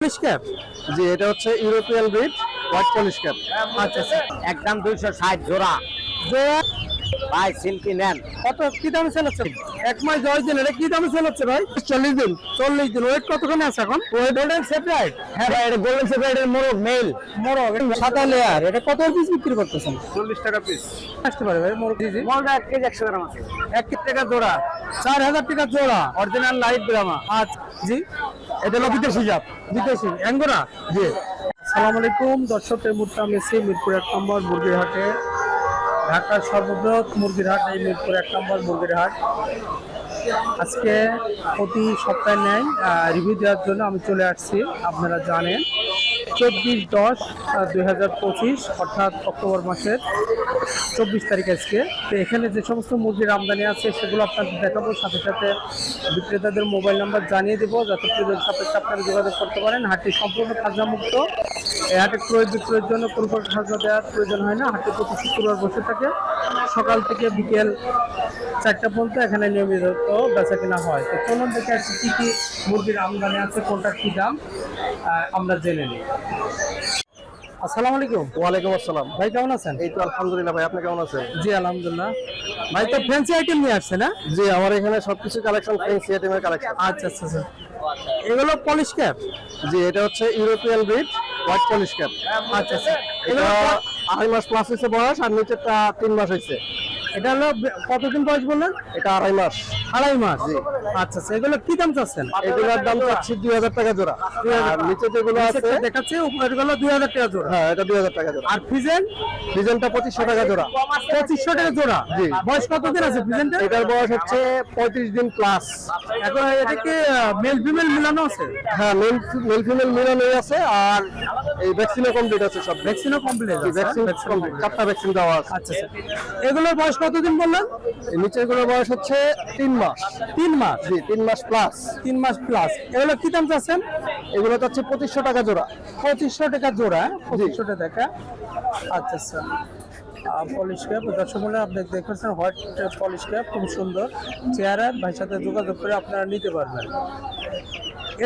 Polish cap জি এটা হচ্ছে European breed white Polish cap আচ্ছা আচ্ছা একদম দুইশো ষাট জোড়া। জোড়া ভাই সিল্কি নেন। কত কি দামে সেল হচ্ছে? এক মাস দশ দিন এটা কি দামে সেল হচ্ছে ভাই? চল্লিশ দিন। চল্লিশ দিন ওয়েট কতখানি আছে এখন? ওয়েট গোল্ডেন সেপারেট হ্যাঁ ভাই এটা গোল্ডেন সেপারেটের মোরগ মেল মোরগ সাদা লেয়ার এটা কত পিস বিক্রি করতেছেন? চল্লিশ টাকা পিস আসতে পারে ভাই মোরগ দিজি মোরগটা এক কেজি একশো গ্রাম আছে। এক টাকা জোড়া চার হাজার টাকা জোড়া। অরিজিনাল লাইট ব্রামা আচ্ছা জি। এটা হলো বিদেশি জাত। বিদেশি অ্যাঙ্গোরা? জি। আসসালামু আলাইকুম দর্শক এই মুহূর্তে আমি মিরপুর এক নম্বর মুরগির হাটে। ঢাকার সর্ববৃহৎ মুরগির হাট, এই মিরপুর এক নম্বর মুরগির হাট। আজকে প্রতি সপ্তাহে নেয় রিভিউ দেওয়ার জন্য আমি চলে আসছি, আপনারা জানেন। চব্বিশ দশ দুই অর্থাৎ অক্টোবর মাসের চব্বিশ তারিখ আজকে। তো এখানে যে সমস্ত মুরগির আমদানি আছে, সেগুলো আপনাদের দেখাবো। সাথে সাথে বিক্রেতাদের মোবাইল নাম্বার জানিয়ে দেবো, যাতে প্রয়োজন সাপেক্ষে আপনারা যোগাযোগ করতে পারেন। হাটটি সম্পূর্ণ খাজনা মুক্ত এই হাটে ক্রয় বিক্রয়ের জন্য কোনো প্রকার খাজনা দেওয়ার প্রয়োজন হয় না। হাটে প্রতি শুক্রবার বসে থাকে। সকাল থেকে বিকেল চারটা পর্যন্ত এখানে নিয়মিত বেচা কেনা হয়। তো চলুন দেখে আসছি কী কী মুরগির আমদানি আছে কোনটা কী দাম আমরা জেনে নিই। আসসালামু আলাইকুম। ওয়ালাইকুম আসসালাম। ভাই কেমন আছেন? এই তো আলহামদুলিল্লাহ ভাই আপনি কেমন আছেন? জি আলহামদুলিল্লাহ। ভাই তো ফ্যান্সি আইটেম নিয়ে আসছে না? জি আমার এখানে সবকিছু কালেকশন ফ্রেন্সি আইটেমের কালেকশন আচ্ছা আচ্ছা আচ্ছা। এগুলো পলিশ ক্যাপ জি এটা হচ্ছে European breed white Polish cap আচ্ছা আচ্ছা। এটা আড়াই মাস প্লাস হয়েছে বয়স আর নিচেরটা তিন মাস হয়েছে। এটা হলো কতদিন বয়স বললেন? এটা আড়াই মাস। আড়াই মাস? আচ্ছা আচ্ছা এগুলো কি দাম চাচ্ছেন? এগুলোর দাম চাচ্ছি দুই হাজার টাকা জোড়া। আর নিচে যেগুলো আছে দেখাচ্ছে উপরেরগুলো দুই হাজার টাকা জোড়া। হ্যাঁ এটা দুই হাজার টাকা জোড়া। আর ফিজেন? ডিজাইনটা পঁচিশশো টাকা জোড়া। পঁচিশশো টাকা জোড়া। জি। বয়স কতদিন আছে ফিজেনটা? এটার বয়স হচ্ছে পঁয়ত্রিশ দিন প্লাস এখন এটা কি মেল ফিমেল মিলানো আছে? হ্যাঁ মেল মেল ফিমেল মিলানোই আছে আর এই ভ্যাকসিনও কমপ্লিট আছে সব। ভ্যাকসিনও কমপ্লিট আছে ভ্যাকসিন কমপ্লিট চারটা ভ্যাকসিন দেওয়া আছে। আচ্ছা আচ্ছা। এগুলোর বয়স কতদিন বললেন? নিচেরগুলোর বয়স হচ্ছে তিন মাস। তিন মাস? জি তিন মাস প্লাস তিন মাস প্লাস এগুলো কি দাম চাচ্ছেন? এগুলো হচ্ছে পঁচিশশো টাকা জোড়া। পঁচিশশো টাকা জোড়া পঁচিশশো টাকা। আচ্ছা আচ্ছা। পলিশ ক্যাপ দর্শক মনে আপনি দেখেছেন হোয়াইট পলিশ ক্যাপ খুব সুন্দর। চেহারা ভাইয়ের সাথে যোগাযোগ করে আপনারা নিতে পারবেন।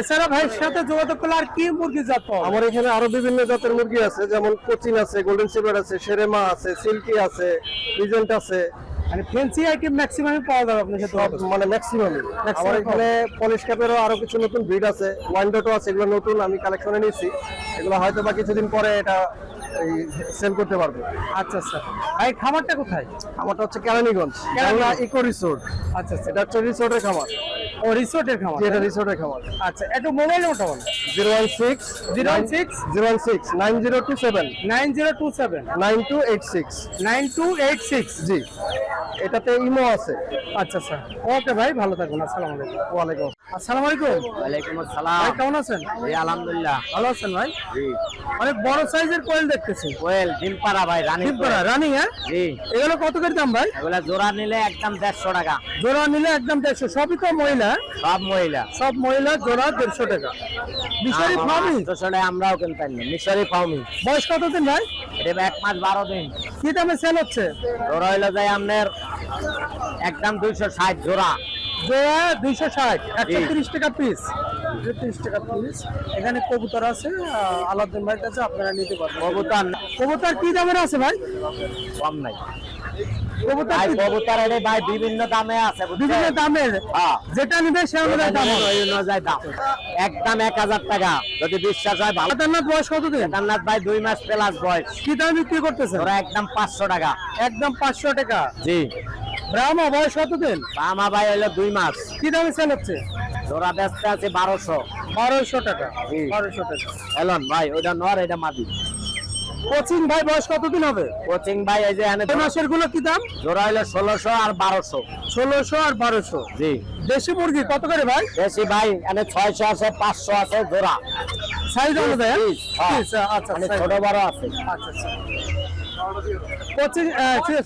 এছাড়া ভাইয়ের সাথে যোগাযোগ করলে আর কি মুরগি জাত আমার এখানে আরও বিভিন্ন জাতের মুরগি আছে যেমন কোচিন আছে গোল্ডেন সিলভার আছে সেরেমা আছে সিল্কি আছে রিজেন্ট আছে। মানে ফ্যান্সি আইটেম ম্যাক্সিমাম পাওয়া যাবে আপনার সাথে মানে ম্যাক্সিমামই আমার এখানে পলিশ ক্যাপেরও আরও কিছু নতুন ব্রিড আছে আছে এগুলো নতুন আমি কালেকশনে নিয়েছি। এগুলো হয়তো বা কিছুদিন পরে এটা সেল করতে পারব। আচ্ছা আচ্ছা। ভাই খাবারটা কোথায়? হচ্ছে কেরানীগঞ্জ। Eco resort. আচ্ছা আচ্ছা। এটা হচ্ছে রিসোর্টের খামার। ও রিসোর্টের খাবার জি, এটা রিসোর্টের খামার আচ্ছা একটু মোবাইল ওটা বলো। Zero one six zero six? Zero one six nine zero two seven. Nine zero two seven. Nine two eight six. Nine two eight six. জি। এটাতে ইমো আছে। আচ্ছা আচ্ছা। ওকে ভাই ভালো থাকুন আসসালামু আলাইকুম। ওয়ালাইকুম আসসালামু। আলাইকুম। ওয়ালাইকুম ভাই আসসালাম কেমন আছেন? জি আলহামদুলিল্লাহ। ভালো আছেন ভাই? জি। অনেক বড় সাইজের কোয়েল দেখতেছি। কোয়েল ডিমপাড়া ভাই রানী টিপরা রানিং হ্যাঁ? জি। এগুলো কত করে দাম ভাই? এগুলা জোড়া নিলে একদম দেড়শো টাকা। জোড়া নিলে একদম দেড়শো। সবই তো মহিলা। সব মহিলা। সব মহিলা জোড়া দেড়শো টাকা। বিশারি ফার্মি? দেড়শো টাকা আমরাও কিনতে পারি মিশরি ফার্মি। বয়স কতদিন ভাই? এটা এক মাস বারো দিন। কি দামে সেল হচ্ছে? জোড়া হইল যায় আপনার একদম দুইশো ষাট জোড়া। জোড়া দুইশো ষাট একশো তিরিশ টাকা পিস তিরিশ টাকা পিস এখানে কবুতর আছে আহ, আলাউদ্দিন ভাইয়ের কাছে আপনারা নিতে পারবেন। কবুতর কবুতর কি দামের আছে ভাই? কম নাই। কবুতর কবুতর এটা ভাই বিভিন্ন দামে আছে বিভিন্ন দামের। হ্যাঁ। যেটা নিবে সে অনুযায়ী দাম অনুযায়ী দাম। একদম এক হাজার টাকা। যদি বিশ্বাস হয় ভালো। কেদারনাথ বয়স কতদিন? কেদারনাথ ভাই দুই মাস প্লাস বয়স। কি দামে বিক্রি করতেছেন ওরা একদম পাঁচশো টাকা। একদম পাঁচশো টাকা? জি। ব্রাহ্মা বয়স কতদিন? আমা ভাই হলো দুই মাস। কি দামে সেল হচ্ছে? জোড়া ব্যস্ত আছে বারোশো। বারোশো টাকা। জি। বারোশো টাকা। এলন ভাই ওইটা নর এটা মাদি। কোচিং ভাই বয়স কতদিন হবে? কোচিং ভাই এই যে এই মাসেরগুলো কি দাম? জোড়া হলো ষোলোশো আর বারোশো। ষোলোশো আর বারোশো। জি। দেশি মুরগি কত করে ভাই? বেশি ভাই এখানে ছয়শো আছে পাঁচশো আছে জোড়া। সাইজ অনুযায়ী Piece, হ্যাঁ। আচ্ছা ছোট বড় আছে। আচ্ছা আচ্ছা। কোচিং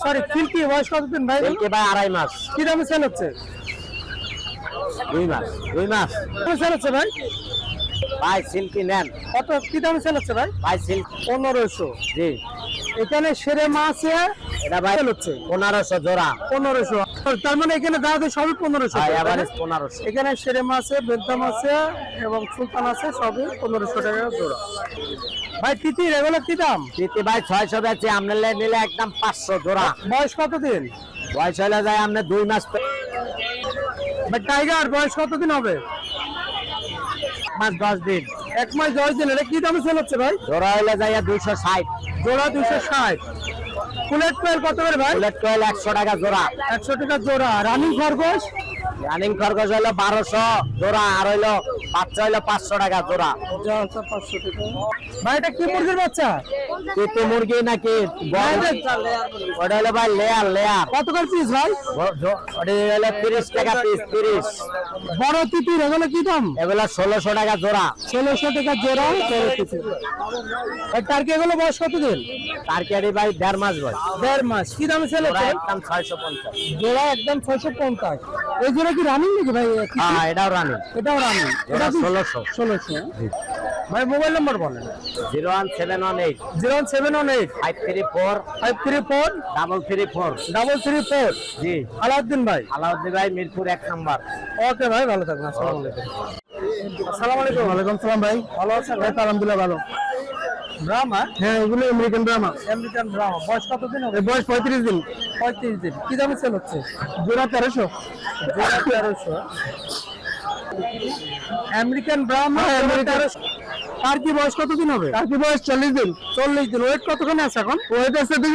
সরি ফিল্কি বয়স কতদিন ভাই? সিল্কি ভাই আড়াই মাস। কি দামে সেল হচ্ছে? দুই মাস দুই মাস। কত সেল হচ্ছে ভাই? ভাই সিল্কি নেন। কত কি দামে সেল ভাই? ভাই সিল্ক। পনেরোশো। জি। এখানে সেরে মাছ এটা ভাই হচ্ছে। পনেরোশো জোড়া। পনেরোশো। তার মানে এখানে দাঁড়াতে সবই পনেরোশো। পনেরোশো। এখানে সেরেম আছে বেলতাম আছে এবং সুলতান আছে সবই পনেরোশো টাকা জোড়া। ভাই তিতির এগুলো কি দাম? তিতি ভাই ছয়শো বেচে আপনি নিলে একদম পাঁচশো জোড়া। বয়স কতদিন? বয়স হলে যায় আপনি দুই মাস টাইগার বয়স কতদিন হবে? মাস দশ দিন। এক মাস দশ দিন এটা কি দামে সেল হচ্ছে ভাই? জোড়া হইলে যাইয়া দুইশো ষাট। জোড়া দুইশো ষাট। কুলেট কোয়েল কত করে ভাই? কুলেট কোয়েল একশো টাকা জোড়া। একশো টাকা জোড়া। রানিং খরগোশ? রানিং খরগোশ হলো বারোশো জোড়া আর হইল বাচ্চা হইল পাঁচশো টাকা জোড়া। ভাই এটা কি মুরগির বাচ্চা? তিতি মুরগি নাকি? ওটা হলো ভাই লেয়ার লেয়ার। কত করে পিস ভাই? ওটা হলো তিরিশ টাকা পিস তিরিশ। বড় তিতির এগুলো কি দাম? এগুলো ষোলোশো টাকা জোড়া। ষোলোশো টাকা জোড়া তিতির ভাই এগুলো বয়স কত দিন আরে ভাই দেড় মাস বয়স। দেড় মাস। কি দাম হচ্ছে? একদম ছয়শো পঞ্চাশ। জোড়া একদম ছয়শো পঞ্চাশ। এই জোড়া কি রানিং নাকি ভাই? হ্যাঁ এটাও রানি এটাও রানিং এটা ষোলোশো। ষোলোশো। ভাই মোবাইল নাম্বার বলেন। Zero one seven one eight. Zero one seven one eight. Five three four. Five three four. Double three four. Double three four. জি। আলাউদ্দিন ভাই। আলাউদ্দিন ভাই মিরপুর এক নাম্বার। ওকে ভাই ভালো থাকবেন। আসসালামু আলাইকুম। আসসালামু। আলাইকুম ওয়ালাইকুম সালাম ভাই। ভালো আছেন? ভাই আলহামদুলিল্লাহ ভালো। ড্রামা হ্যাঁ এগুলো আমেরিকান ড্রামা আমেরিকান ড্রামা বয়স কত দিন হবে? বয়স পঁয়ত্রিশ দিন। পঁয়ত্রিশ দিন। কি দামে সেল হচ্ছে? জোড়া তেরোশো। জোড়া তেরোশো। আমেরিকান ব্রাহ্মা হ্যাঁ, তার কি বয়স কত দিন হবে? তার কি বয়স চল্লিশ দিন। চল্লিশ দিন। ওয়েট কতখানি আছে এখন? ওয়েট আছে দুই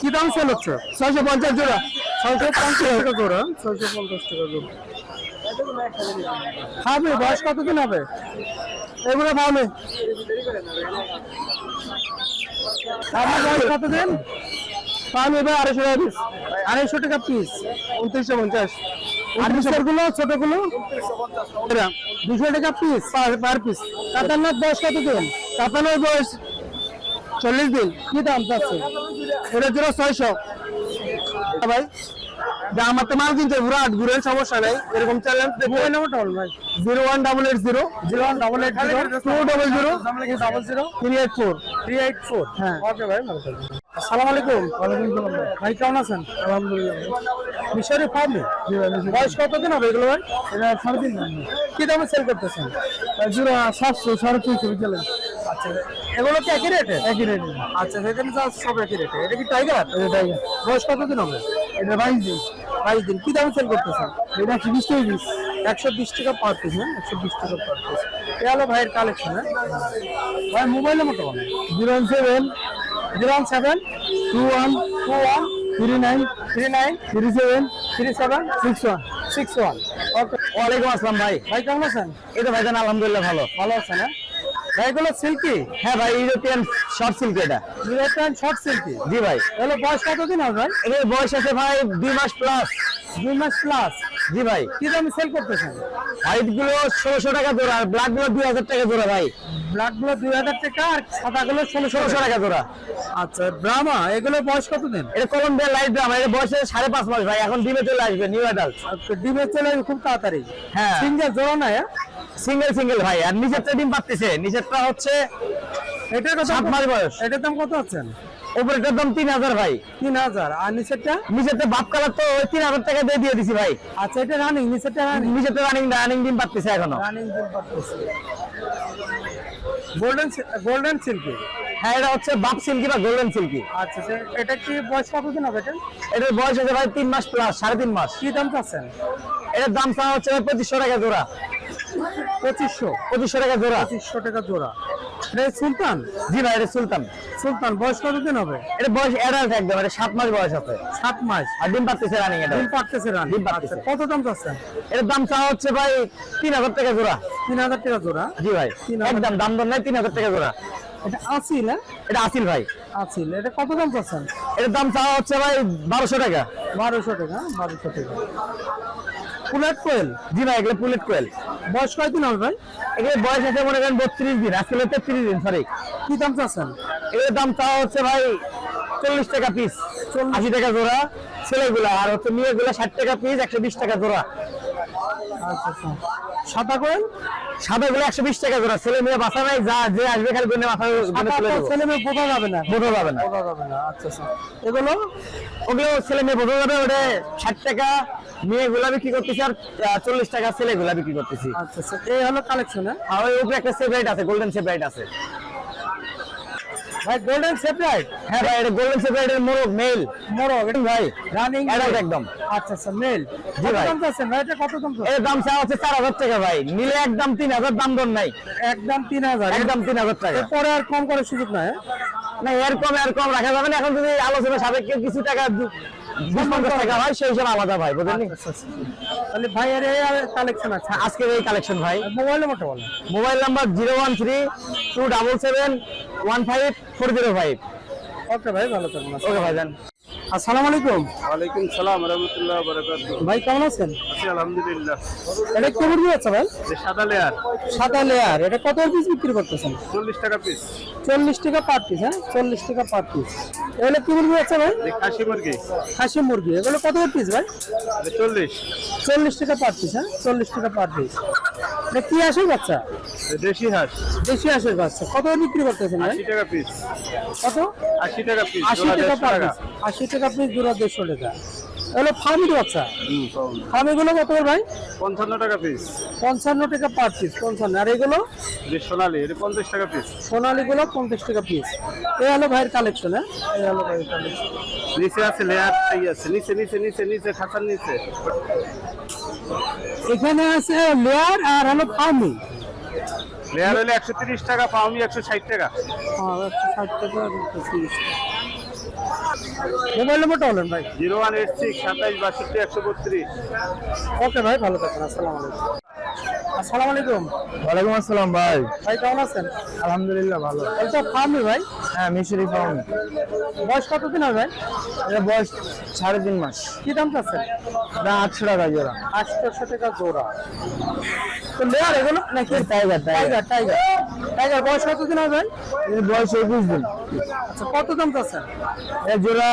কি দাম সেল হচ্ছে? ছয়শো পঞ্চাশ জোড়া। ছয়শো পঞ্চাশ টাকা জোড়া। ছয়শো পঞ্চাশ টাকা জোড়া। হবে বয়স কতদিন হবে? এগুলো পাবে আপনার বয়স কতদিন? পাবে এবার আড়াইশো টাকা পিস আড়াইশো টাকা পিস উনত্রিশশো পঞ্চাশ। আরগুলো ছোটগুলো দুশো টাকা পিস পার পিস কাতারনাথ বয়স কতদিন? কাতানোর বয়স চল্লিশ দিন। কি দাম চাচ্ছে? এটা জোড়া ছয়শো। ভাই যা আমার তো মাল কিনতে পুরো আট ঘুরেন সমস্যা নেই। এরকম চ্যালেঞ্জ মোবাইল নাম্বারটা বল ভাই। Zero one double eight zero zero one double eight zero two double zero double zero three eight four three eight four হ্যাঁ। ওকে ভাই আসসালামু আলাইকুম। ওয়ালাইকুম ভাই কেমন আছেন? আলহামদুলিল্লাহ। মিশরি ফার্মে বয়স কতদিন হবে এগুলো ভাই? এটা সাড়ে তিন কি দামে সেল করতেছেন? জিরো সাতশো সাড়ে তিনশো চ্যালেঞ্জ আচ্ছা এগুলো কি একই রেটে একই রেট আচ্ছা সেখানে যা সব একই রেটে এটা কি টাইগার এটাই বয়স কতদিন হবে? এটা বাইশ দিন। বাইশ দিন। কি দামে সেল করতেছেন এটা একশো বিশ টাকা পিস একশো বিশ টাকা পার পিস হ্যাঁ? একশো বিশ টাকা পার পিস এ হলো ভাইয়ের কালেকশন হ্যাঁ? ভাই zero one seven. Zero one seven? Two one. Two one? Three nine. Three nine? Three seven. Three seven? Six one. Six one. Okay ওয়ালাইকুম আসসালাম ভাই। ভাই কেমন আছেন? এই তো ভাইজান আলহামদুলিল্লাহ ভালো। ভালো আছেন হ্যাঁ? ভাই এগুলো সিল্কি হ্যাঁ ভাই ইউরোপিয়ান শর্ট সিল্ক এটা। ইউরোপিয়ান শর্ট সিল্কি জি ভাই। এগুলো বয়স কতদিন হবে ভাই? এর বয়স আছে ভাই দুই মাস প্লাস দুই মাস প্লাস জি ভাই। কি দামে সেল করতেছেন? হোয়াইটগুলো ষোলোশো টাকা জোড়া আর ব্ল্যাকগুলো দুই হাজার টাকা জোড়া ভাই। ব্ল্যাকগুলো দুই হাজার টাকা আর সাদা গুলো ষোলোশো টাকা জোড়া। আচ্ছা ব্রাহ্মা এগুলো বয়স কতদিন? এটা কলম্বিয়া লাইট ড্রামা এটা বয়স সাড়ে পাঁচ মাস ভাই এখন ডিমে চলে আসবে নিউ অ্যাডাল্ট আচ্ছা ডিমে চলে আসবে খুব তাড়াতাড়ি। হ্যাঁ। সিঙ্গেল জোড়া না হ্যাঁ? সিঙ্গেল সিঙ্গেল ভাই। আর নিচেরটা ডিম পাচ্ছে নিচেরটা হচ্ছে এটার কত? সাত মাস বয়স। এটার দাম কত আছেন? উপরেরটার দাম তিন হাজার ভাই। তিন হাজার। আর নিচেরটা? নিচেরটা বাপ কালার তো ওই তিন হাজার টাকা দিয়ে দিয়ে দিছি ভাই। আচ্ছা এটা রানিং নিচেরটা রানিং নিচেরটা রানিং রানিং ডিম পাচ্ছে এখনও। রানিং দিন পাচ্ছি গোল্ডেন গোল্ডেন সিল্কি হ্যাঁ এটা হচ্ছে বাপ সিল্কি বা গোল্ডেন সিল্কি আচ্ছা এটা কি বয়স কতদিন হবে এটা? এটার বয়স আছে ভাই তিন মাস প্লাস সাড়ে তিন মাস। কি দাম চাচ্ছেন? এটার দাম চাওয়া হচ্ছে পঁচিশশো টাকা জোড়া। পঁচিশশো। পঁচিশশো টাকা জোড়া। পঁচিশশো টাকা জোড়া। এটা সুলতান? জি ভাই এটা সুলতান। সুলতান বয়স কতদিন হবে? এটা বয়স অ্যাডাল্ট একদম এটা সাত মাস বয়স আছে। সাত মাস। আর ডিম পাচ্ছে রানিং এটা ডিম পাকতেছে রান ডিম পাড়তেছে। আচ্ছা, কত দাম চাচ্ছেন? এটার দাম চাওয়া হচ্ছে ভাই তিন হাজার টাকা জোড়া। তিন হাজার টাকা জোড়া? জি ভাই একদম দাম দর নাই তিন হাজার টাকা জোড়া। এটা আসিল হ্যাঁ? এটা আসিল ভাই। আসিল। এটা কত দাম চাচ্ছেন? এটার দাম চাওয়া হচ্ছে ভাই বারোশো টাকা। বারোশো টাকা বারোশো টাকা। ফুলেট কোয়েল? জি ভাই এগুলো পুলেট কোয়েল। বয়স কয়দিন হবে ভাই? এগুলো বয়স আছে মনে করেন বত্রিশ দিন আজকে তেত্রিশ দিন সরি কি দাম চাচ্ছেন? এগুলোর দাম চাওয়া হচ্ছে ভাই চল্লিশ টাকা পিস আশি টাকা জোড়া। ছেলেগুলা আর হচ্ছে মেয়েগুলা ষাট টাকা পিস একশো বিশ টাকা জোড়া। আচ্ছা আচ্ছা। সাদা কোয়েল সাদা গুলো একশো বিশ টাকা করে। ছেলে মেয়ে বাসা নাই যা যে আসবে খালি গুনে মাথা ছেলে মেয়ে বোঝা যাবে না। বোঝা যাবে না। আচ্ছা আচ্ছা। এগুলো? ওগুলো ছেলে মেয়ে বোঝা যাবে ওটা ষাট টাকা। মেয়ে গুলা বিক্রি করতেছি আর চল্লিশ টাকা ছেলে গুলা বিক্রি করতেছি। আচ্ছা আচ্ছা। এই হলো কালেকশন হ্যাঁ? আর ওই উপরে একটা সেপারেট আছে গোল্ডেন সেপারেট আছে। ভাই গোল্ডেন সেপারেট হ্যাঁ ভাই এটা গোল্ডেন সেপারেটের মোরগ মেল মোরগ ভাই রানিং অ্যাডাল্ট একদম। আচ্ছা আচ্ছা মেল জি ভাই। দাম ভাই? এটা কত দাম? এর দাম হচ্ছে চার হাজার টাকা ভাই। নিলে একদম তিন হাজার দাম দর নাই। একদম তিন হাজার একদম তিন হাজার টাকা। এরপরে আর কম করার সুযোগ নাই হ্যাঁ? না এর কম এর কম রাখা যাবে না। এখন যদি আলোচনা সাপেক্ষে কিছু টাকা হয় সেই হিসাবে আলাদা ভাই বুঝলেন আচ্ছা, আচ্ছা। তাহলে ভাইয়ের এই কালেকশন আছে? আজকের এই কালেকশন ভাই। মোবাইল নাম্বারটা বলেন। Mobile number zero one three two double seven one five four zero five. Okay ভাই ভালো থাকবেন। ওকে ভাই যান আসসালামু আলাইকুম। ওয়ালাইকুম সালাম রহমতুল্লাহ ভাই কেমন আছেন? আছি আলহামদুলিল্লাহ। এটা আছে ভাই? সাদা লেয়ার সাদা লেয়ার এটা কত পিস বিক্রি করতেছেন? চল্লিশ টাকা পিস চল্লিশ টাকা পার পিস হ্যাঁ? চল্লিশ টাকা পার পিস এগুলো কি মুরগি আছে ভাই? খাসি মুরগি। খাসি মুরগি। এগুলো কত পিস ভাই? চল্লিশ। চল্লিশ টাকা পার পিস হ্যাঁ? চল্লিশ টাকা পার পিস এটা কি আসে বাচ্চা? দেশি হাঁস। দেশি আসে বাচ্চা। কত বিক্রি করতেছেন ভাই? আশি টাকা পিস কত? আশি টাকা পিস আশি টাকা পার পিস আশি টাকা পিস দুরা দেড়শো টাকা। এগুলো ফার্মির বাচ্চা? ফার্মিগুলো কত করে ভাই? পঞ্চান্ন টাকা পিস পঞ্চান্ন টাকা পার পিস পঞ্চান্ন। আর এগুলো? সোনালি এটা পঞ্চাশ টাকা পিস সোনালিগুলো পঞ্চাশ টাকা পিস এই হলো ভাইয়ের কালেকশন হ্যাঁ? এই হলো ভাইয়ের কালেকশন নিচে আছে লেয়ার আছে। নিচে নিচে নিচে নিচে খাঁচার নিচে। এখানে আছে লেয়ার আর হলো ফার্মি লেয়ার হলে একশো তিরিশ টাকা পাউমি একশো ষাট টাকা। একশো ষাট টাকা একশো তিরিশ মোবাইল নম্বরটা বলেন ভাই। জিরো ওয়ান এইট সিক্স সাতাইশ বাষট্টি একশো বত্রিশ। ওকে ভাই ভালো থাকেন আসসালামু আলাইকুম। আসসালামু আলাইকুম। ওয়ালাইকুম আসসালাম ভাই। ভাই কেমন আছেন? আলহামদুলিল্লাহ ভালো। এটা ফার্মি ভাই। হ্যাঁ মিশরি ফার্ম বয়স কতদিন হবে ভাই? এটা বয়স সাড়ে তিন মাস। কি দাম চাচ্ছেন এটা আটশো টাকা জোড়া। আটশোশো টাকা জোড়া। তো লেয়ার এগুলো? নাকি টাইগার টাইগার টাইগার টাইগার বয়স কতদিন হবে ভাই? এর বয়স একুশ দিন। আচ্ছা কত দাম চাচ্ছেন? এর জোড়া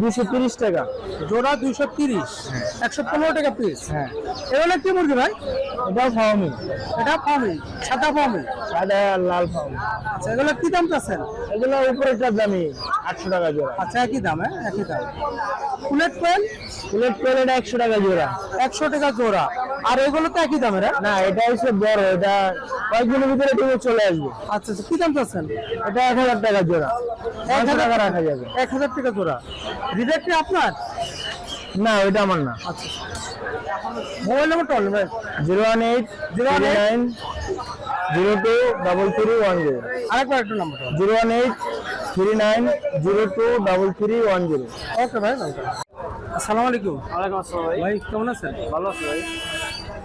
দুশো তিরিশ টাকা। জোড়া দুইশো তিরিশ। একশো পনেরো টাকা পিস হ্যাঁ। এগুলো কি মুরগি ভাই? এটাও ফার্মি এটা ফার্মি সাদা ফার্মি সাদা লাল ফার্মি আচ্ছা এগুলো কি দাম চাচ্ছেন? এগুলো উপরেরটার দামি আটশো টাকা জোড়া। আচ্ছা একই দাম হ্যাঁ একই দাম। ফুলেট কোয়েল প্লেট পেল এটা একশো টাকা জোড়া। একশো টাকা জোড়া। আর এগুলো তো একই দামের হ্যাঁ? না এটা হচ্ছে বড় এটা কয়েকদিনের ভিতরে চলে আসবে। আচ্ছা আচ্ছা কি দাম চাচ্ছেন? এটা এক হাজার টাকা জোড়া। এক হাজার টাকা রাখা যাবে। এক হাজার টাকা জোড়া। রিজেক্টে আপনার? না ওইটা আমার না। আচ্ছা। মোবাইল নাম্বারটা বলেন ভাই। Zero one eight zero eight- nine zero two double three one zero. আরেকবার একটু নাম্বারটা zero one eight three nine zero two double three one zero. Okay ভাই আসসালামু আলাইকুম। ওয়ালাইকুম আসসালাম ভাই। ভাই কেমন আছেন? ভালো আছে ভাই।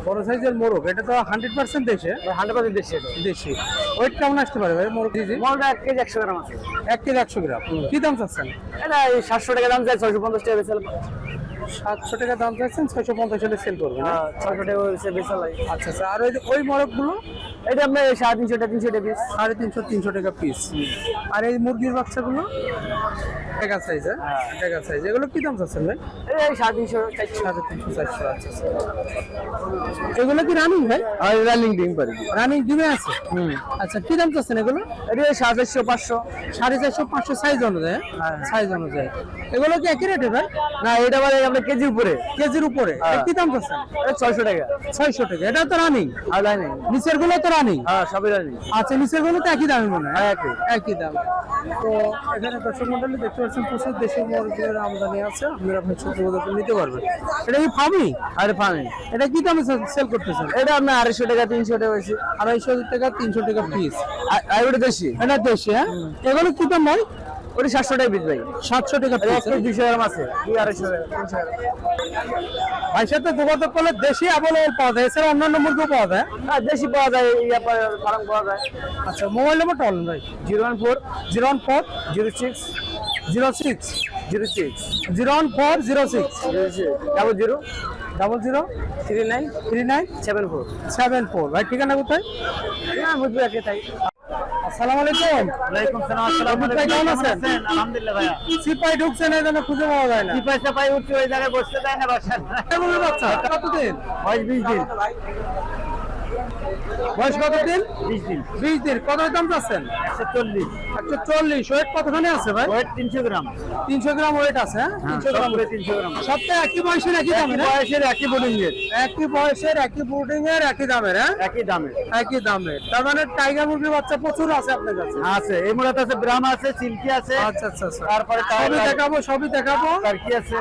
বড় সাইজের মোরগ এটা তো হান্ড্রেড পার্সেন্ট দেশে হান্ড্রেড পার্সেন্ট দেশি দেশি। ওয়েট কেমন আসতে পারে ভাই মোরগ কেজি? মলটা এক কেজি একশো গ্রাম আছে। এক কেজি একশো গ্রাম। কি দাম চাচ্ছেন? এটা এই সাতশো টাকা দাম যায় ছয়শো পঞ্চাশ টাকা বেচাল সাতশো টাকা দাম চাচ্ছেন ছয়শো পঞ্চাশ হলে সেল করবেন হ্যাঁ? ছয়শো টাকা হয়েছে বেচাল আচ্ছা আচ্ছা। আর ওই ওই মোরগগুলো? এটা আপনার সাড়ে তিনশো টাকা তিনশো টাকা পিস সাড়ে তিনশো তিনশো টাকা পিস আর এই মুরগির বাচ্চাগুলো? টাকা সাইজ হ্যাঁ? টাকা সাইজ এগুলো কি দাম চাচ্ছেন ভাই? এই সাড়ে তিনশো সাড়ে তিনশো চারশো আচ্ছা আচ্ছা। এগুলো কি রানিং ভাই? আর রানিং ডিম পারি রানিং ডিমে আছে? আচ্ছা কি দাম চাচ্ছেন এগুলো? এটা সাড়ে চারশো পাঁচশো। সাড়ে চারশো পাঁচশো সাইজ অনুযায়ী সাইজ অনুযায়ী। এগুলো কি একই রেটে ভাই? না এটা মানে আপনার কেজি উপরে। কেজির উপরে। এটা কি দাম চাচ্ছেন? এটা ছয়শো টাকা। ছয়শো টাকা। এটা তো রানিং আর লাইনে নিচেরগুলো তো রানিং হ্যাঁ সবই লাইনে আচ্ছা নিচেরগুলো তো একই দামে মনে হয়। হ্যাঁ, একই। একই দাম। তো এখানে দর্শক মন্ডলী দেখতে পাচ্ছেন প্রচুর দেশি মুরগির আমদানি আছে আপনারা ছোট বড় নিতে পারবেন। এটা কি ফার্মি আরে পানি এটা কি দামে সেল করতেছেন? এটা আপনার আড়াইশো টাকা তিনশো টাকা হয়েছে। আড়াইশো টাকা তিনশো টাকা পিস আর ওটা দেশি? এটা দেশি হ্যাঁ? এগুলো কি দাম ভাই? ওটা সাতশো টাকা পিস ভাই। সাতশো টাকা পিস কেজি দুইশো গ্রাম আছে। দুই আড়াইশো টাকা তিনশো টাকা ভাই সাথে যোগাযোগ করলে দেশি অ্যাভেলেবল পাওয়া যায় এছাড়া অন্যান্য মুরগিও পাওয়া যায় হ্যাঁ? দেশি পাওয়া যায় ফার্ম পাওয়া যায়। আচ্ছা মোবাইল নাম্বারটা বলেন ভাই। Zero one four zero one four zero six zero six. Zero six. Zero one four zero six. Zero six. Double zero. Double zero. Three nine. Three nine. Seven four. Seven four. ভাই ঠিকানা কোথায়? হ্যাঁ বুঝবে একে তাই। আসসালামু আলাইকুম। ওয়ালাইকুম সালাম রবিউল ভাই কেমন আছেন? আলহামদুলিল্লাহ ভাইয়া। সিপাই ঢুকছেন এই জন্য খুঁজে পাওয়া যায় না। কি পয়সা উঠছে ওই জায়গায় বসতে দেয় না বাসা কেমন বাচ্চা? কতদিন? বয়স বিশ দিন। বয়স কত দিন বিশ দিন। বিশ দিন। কত দাম চাচ্ছেন? একশো চল্লিশ। একশো চল্লিশ। ওয়েট কতখানি আছে ভাই? ওয়েট তিনশো গ্রাম। তিনশো গ্রাম ওয়েট আছে হ্যাঁ? তিনশো গ্রাম তিনশো গ্রাম। সবটা একই বয়সের একই দামের হ্যাঁ? বয়সের একই বোলিং এর। একই বয়সের একই ব্রুডিং এর একই দামের হ্যাঁ? একই দামে একই দামের। তার মানে টাইগার মুরগির বাচ্চা প্রচুর আছে আপনার কাছে? আছে। এই মুরাত আছে ব্রাহ্ম আছে সিল্কি আছে। আচ্ছা আচ্ছা আচ্ছা। তারপরে সবই দেখাবো সবই দেখাবো। তার কি আছে।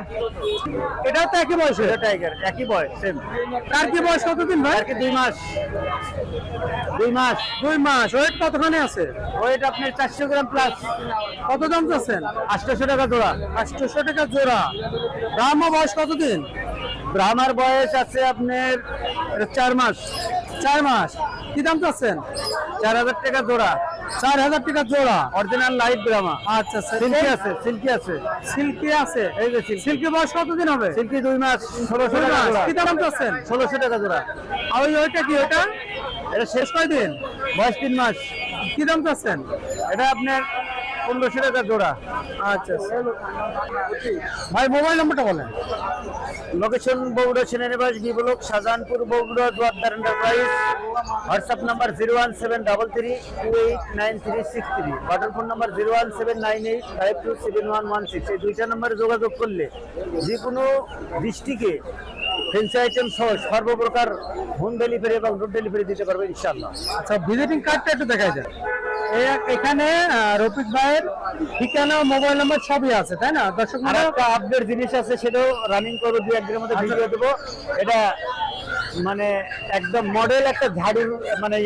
এটাও তো একই বয়সের? টাইগার একই বয়স সেম তার কি বয়স কতদিন ভাই? আর কি দুই মাস। দুই মাস। দুই মাস। ওয়েট কতখানি আছে? ওয়েট আপনার চারশো গ্রাম প্লাস কত দাম চাচ্ছেন? আটশোশো টাকা জোড়া। আটশোশো টাকা জোড়া। ব্রাহ্মা বয়স কতদিন? ব্রাহ্মার বয়স আছে আপনার চার মাস। চার মাস। কি দাম চাচ্ছেন? চার হাজার টাকা জোড়া। চার হাজার টাকা জোড়া। Original light Brahma. আচ্ছা সিল্কি আছে সিল্কি আছে। সিল্কি আছে। এই যে সিল্কি বয়স কতদিন হবে? সিল্কি দুই মাস ষোলোশো টাকা। কি দাম চাচ্ছেন? ষোলোশো টাকা জোড়া। আর ওই ওইটা কি ওটা এটা শেষ কয়দিন? বয়স তিন মাস। কি দাম চাচ্ছেন? এটা আপনার পনেরোশো টাকা জোড়া। আচ্ছা ভাই মোবাইল নাম্বারটা বলেন। লোকেশন বগুড়া সেনানিবাস গিবলক Shahjahanpur Bogura দোয়ারদার enterprise WhatsApp number zero one seven double three two eight nine three six three button phone number zero one seven nine eight five two seven one one six এই দুইটা নাম্বারে যোগাযোগ করলে যে কোনো ডিস্ট্রিক্টে ফেন্সি আইটেম সহ সর্বপ্রকার হোম ডেলিভারি এবং রোড ডেলিভারি দিতে পারবে ইনশাল্লাহ আচ্ছা ভিজিটিং কার্ডটা একটু দেখাই যায় এখানে রফিক ভাইয়ের ঠিকানা মোবাইল নাম্বার সবই আছে তাই না? দর্শক একটা আপডেট জিনিস আছে সেটাও রানিং করব দু একদিনের মধ্যে ভিডিও দেবো। এটা মানে একদম মডেল একটা ঝাড়ু মানে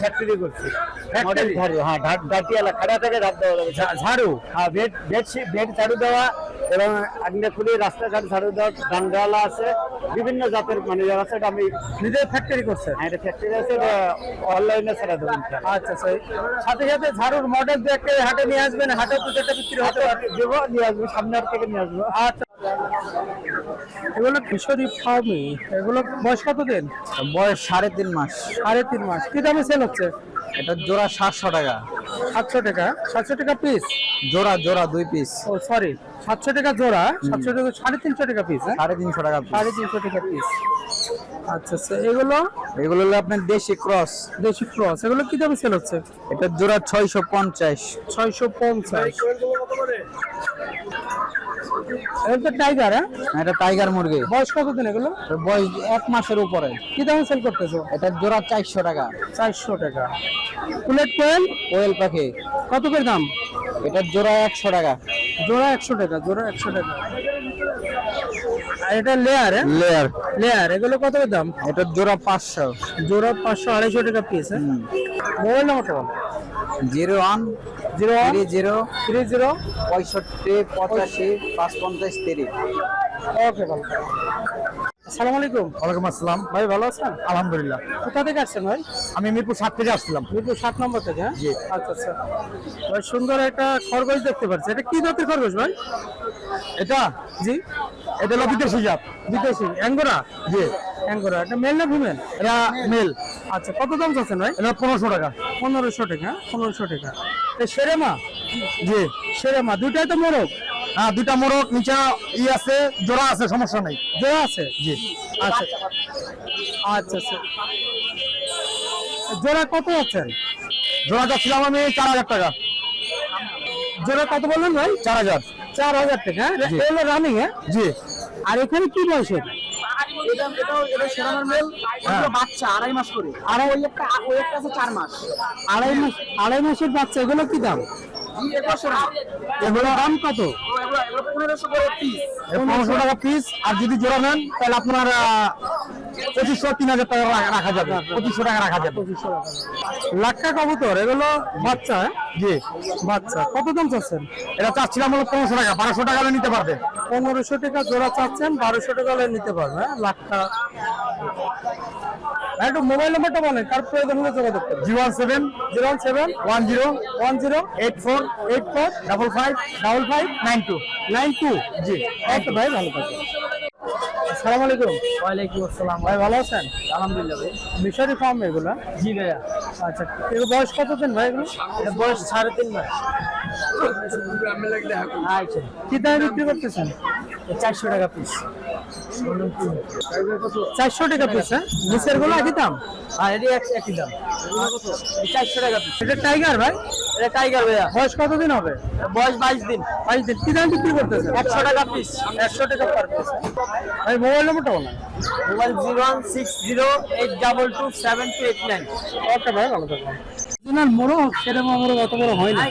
ফ্যাক্টরি করছি। মডেল ঝাড়ু হ্যাঁ ডাটিয়ালা খাড়া থেকে ধাপ দেওয়া যাবে ঝাড়ু? হ্যাঁ বেড বেড বেড ঝাড়ু দেওয়া এবং আগে খুলে রাস্তাঘাট ঝাড়ু দেওয়া ডান্ডালা আছে বিভিন্ন জাতের মানে যারা আছে এটা আমি নিজের ফ্যাক্টরি করছে? হ্যাঁ, এটা ফ্যাক্টরি আছে এটা অনলাইনে ছাড়া দেবো ইনশাআল্লাহ। আচ্ছা আচ্ছা। সাথে সাথে ঝাড়ুর মডেল দেখে হাটে নিয়ে আসবেন হাটে তো যেটা বিক্রি হতে পারে। দেবো নিয়ে আসব সামনে হাট থেকে নিয়ে আসব। আচ্ছা এগুলো কিশোরী ফার্মি। এগুলো বয়স কত দিন বয়স সাড়ে তিন মাস। সাড়ে তিন মাস। কি দামে সেল হচ্ছে? এটা জোড়া সাতশো টাকা। সাতশো টাকা? সাতশো টাকা পিস জোড়া জোড়া দুই পিস ও সরি সাতশো টাকা জোড়া? সাতশো টাকা সাড়ে তিনশো টাকা পিস হ্যাঁ? সাড়ে তিনশো টাকা সাড়ে তিনশো টাকা পিস আচ্ছা আচ্ছা এগুলো? এগুলো হলো আপনার দেশি ক্রস। দেশি ক্রস। এগুলো কি দামে সেল হচ্ছে? এটা জোড়া ছয়শো পঞ্চাশ। ছয়শো পঞ্চাশ। এগুলো তো টাইগার হ্যাঁ? এটা টাইগার মুরগি। বয়স কত এগুলো? বয়স এক মাসের উপরে। কি দামে সেল করতেছো? এটা জোড়া চারশো টাকা। চারশো টাকা। প্লেট কোয়েল কোয়েল পাখি। কত করে দাম? এটার জোড়া একশো টাকা। জোড়া একশো টাকা জোড়া একশো টাকা। আর এটা লেয়ার হ্যাঁ? লেয়ার লেয়ার এগুলো কত দাম? এটার জোড়া পাঁচশো। জোড়া পাঁচশো আড়াইশো টাকা পিস হ্যাঁ? মোবাইল নাম্বারটা zero one zero three zero three zero? পঁয়ষট্টি পঁচাশি পাঁচ পঞ্চাশ তিরিশ। ওকে ভালো আসসালামু আলাইকুম। ওয়ালাইকুম আসসালাম। ভাই ভালো আছেন? আলহামদুলিল্লাহ। কোথা থেকে আসছেন ভাই? আমি মিরপুর সাত থেকে আসছিলাম। মিরপুর সাত নম্বর থেকে হ্যাঁ? জি। আচ্ছা আচ্ছা। ভাই সুন্দর একটা খরগোশ দেখতে পাচ্ছি। এটা কি জাতের খরগোশ ভাই? এটা? জি। এটা হলো বিদেশি জাত। বিদেশি। অ্যাঙ্গোরা? জি। অ্যাঙ্গোরা। এটা মেল না ফিমেল? এটা মেল। আচ্ছা কত দাম চাচ্ছেন ভাই? এটা পনেরোশো টাকা। পনেরোশো টাকা পনেরোশো টাকা। সেরেমা? জি সেরেমা। দুইটাই তো মোরগ? হ্যাঁ দুইটা মোরগ নিচে ই আছে জোড়া আছে সমস্যা নেই। জোড়া আছে? জি। আচ্ছা। আচ্ছা আচ্ছা। জোড়া কত আছেন জোড়া যাচ্ছিলাম আমি চার হাজার টাকা। জোড়া কত বললেন ভাই? চার হাজার। চার হাজার টাকা হ্যাঁ। রানিং হ্যাঁ? জি। আর এখানে কি বয়সের? হ্যাঁ। বাচ্চা আড়াই মাস করে। আর ওই একটা ওই একটা আছে চার মাস। আড়াই মাস আড়াই মাসের বাচ্চা এগুলো কি দাম? এগুলো দাম কত? পনেরোশো টাকা পিস আর যদি জোড়া নেন তাহলে আপনার পঁচিশশো তিন হাজার টাকা রাখা যাবে। পঁচিশশো টাকা রাখা যাবে। লাক্কা কবুতর এগুলো বাচ্চা হ্যাঁ? জি। বাচ্চা। কত দাম চাচ্ছেন? এটা চাচ্ছিলাম হলো পনেরোশো টাকা। বারোশো টাকা নিতে পারবে। পনেরোশো টাকা জোড়া চাচ্ছেন বারোশো টাকা নিতে পারবে হ্যাঁ? লাখটা একটু মোবাইল নাম্বারটা বলেন কার প্রয়োজন হলে যোগাযোগ করবেন। Zero one seven zero one seven one zero one zero eight four eight four double five double five nine two. Nine two. জি। ওকে ভাই ভালো থাকবেন। আসসালামু আলাইকুম। ওয়ালাইকুম আসসালাম। ভাই ভালো আছেন? আলহামদুলিল্লাহ ভাই। মিশরি ফার্ম এগুলো? জি ভাইয়া। আচ্ছা এগুলো বয়স কত দিন ভাই এগুলো? বয়স সাড়ে তিন মাস। আচ্ছা কি দামে বিক্রি করতেছেন? চারশো টাকা পিস চারশো টাকা পিস হ্যাঁ? নিচেরগুলো একই দাম? আর এটি একই দাম। চারশো টাকা পিস এটা টাইগার ভাই? এটা টাইগার ভাইয়া। বয়স কতদিন হবে? বয়স বাইশ দিন। ভাই কি দাম বিক্রি করতেছে একশো টাকা পিস একশো টাকা পার পিস ভাই মোবাইল নম্বরটা বলেন। Mobile zero one six zero eight double two seven two eight nine okay ভাই ভালো থাকবেন। মোরগ সেরকম আমার অত বড় হয় না।